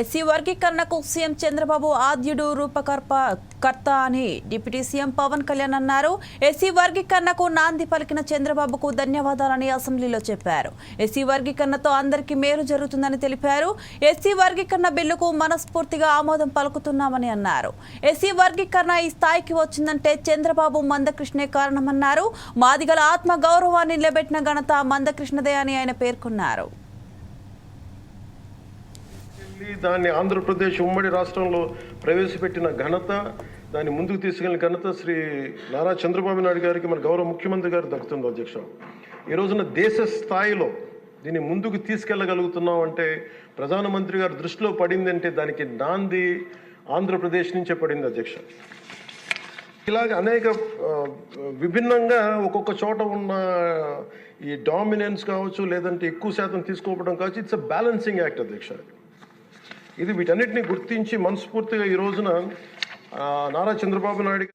SC వర్గీకరణకు CM Chandrababu ఆద్యుడు రూపకర్ప కర్త అని డిప్యూటీ సీఎం పవన్ కళ్యాణ్ అన్నారు. ఎస్సీ వర్గీకరణకు నాంది పలికిన చంద్రబాబుకు ధన్యవాదాలని అసెంబ్లీలో చెప్పారు. ఎస్సీ వర్గీకరణతో అందరికీ మేలు జరుగుతుందని తెలిపారు. ఎస్సీ వర్గీకరణ బిల్లుకు మనస్ఫూర్తిగా ఆమోదం పలుకుతున్నామని అన్నారు. ఎస్సీ వర్గీకరణ ఈ స్థాయికి వచ్చిందంటే చంద్రబాబు మందకృష్ణే కారణమన్నారు. మాదిగల ఆత్మ గౌరవాన్ని నిలబెట్టిన ఘనత మందకృష్ణదే అని ఆయన పేర్కొన్నారు. దాన్ని ఆంధ్రప్రదేశ్ ఉమ్మడి రాష్ట్రంలో ప్రవేశపెట్టిన ఘనత దాన్ని ముందుకు తీసుకెళ్ళిన ఘనత శ్రీ నారా చంద్రబాబు నాయుడు గారికి మన గౌరవ ముఖ్యమంత్రి గారు దక్కుతుంది అధ్యక్ష. ఈ రోజున దేశ స్థాయిలో దీన్ని ముందుకు తీసుకెళ్ళగలుగుతున్నాం అంటే ప్రధానమంత్రి గారి దృష్టిలో పడిందంటే దానికి నాంది ఆంధ్రప్రదేశ్ నుంచే పడింది అధ్యక్ష. ఇలాగ అనేక విభిన్నంగా ఒక్కొక్క చోట ఉన్న ఈ డామినెన్స్ కావచ్చు లేదంటే ఎక్కువ శాతం తీసుకోవడం కావచ్చు ఇట్స్ అ బ్యాలెన్సింగ్ యాక్ట్ అధ్యక్ష. ఇది వీటన్నిటిని గుర్తించి మనస్ఫూర్తిగా ఈ రోజున నారా చంద్రబాబు నాయుడు